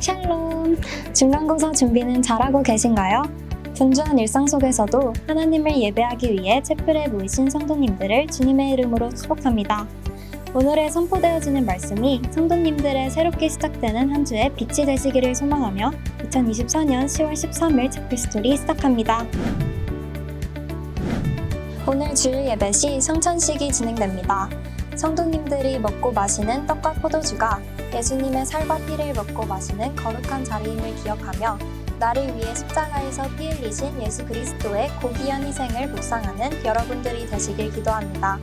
샬롬! 중간고사 준비는 잘하고 계신가요? 분주한 일상 속에서도 하나님을 예배하기 위해 채플에 모이신 성도님들을 주님의 이름으로 축복합니다. 오늘의 선포되어지는 말씀이 성도님들의 새롭게 시작되는 한 주의 빛이 되시기를 소망하며 2024년 10월 13일 채플 스토리 시작합니다. 오늘 주일 예배 시 성찬식이 진행됩니다. 성도님들이 먹고 마시는 떡과 포도주가 예수님의 살과 피를 먹고 마시는 거룩한 자리임을 기억하며 나를 위해 십자가에서 피 흘리신 예수 그리스도의 고귀한 희생을 묵상하는 여러분들이 되시길 기도합니다.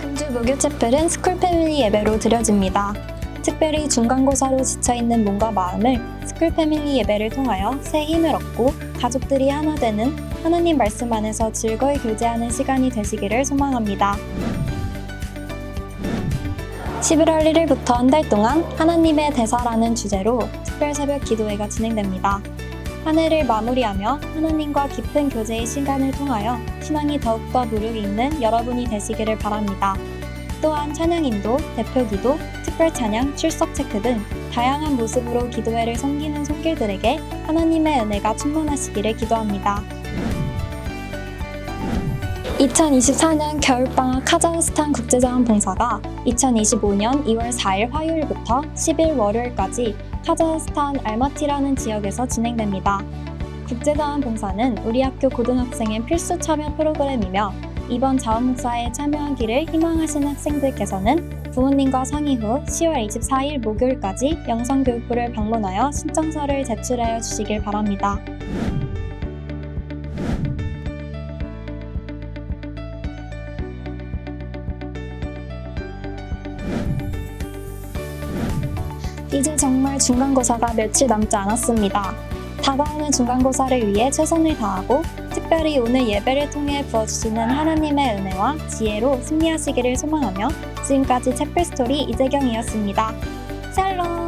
금주 목요 채플은 스쿨 패밀리 예배로 드려집니다. 특별히 중간고사로 지쳐있는 몸과 마음을 스쿨 패밀리 예배를 통하여 새 힘을 얻고 가족들이 하나 되는 하나님 말씀 안에서 즐거이 교제하는 시간이 되시기를 소망합니다. 11월 1일부터 한 달 동안 하나님의 대사라는 주제로 특별 새벽 기도회가 진행됩니다. 한 해를 마무리하며 하나님과 깊은 교제의 시간을 통하여 신앙이 더욱더 무르익는 여러분이 되시기를 바랍니다. 또한 찬양인도, 대표기도, 특별 찬양, 출석 체크 등 다양한 모습으로 기도회를 섬기는 손길들에게 하나님의 은혜가 충만하시기를 기도합니다. 2024년 겨울방학 카자흐스탄 국제자원봉사가 2025년 2월 4일 화요일부터 10일 월요일까지 카자흐스탄 알마티라는 지역에서 진행됩니다. 국제자원봉사는 우리 학교 고등학생의 필수 참여 프로그램이며 이번 자원봉사에 참여하기를 희망하시는 학생들께서는 부모님과 상의 후 10월 24일 목요일까지 영성교육부를 방문하여 신청서를 제출하여 주시길 바랍니다. 이제 정말 중간고사가 며칠 남지 않았습니다. 다가오는 중간고사를 위해 최선을 다하고 특별히 오늘 예배를 통해 부어주시는 하나님의 은혜와 지혜로 승리하시기를 소망하며 지금까지 채플스토리 이재경이었습니다. 샬롬!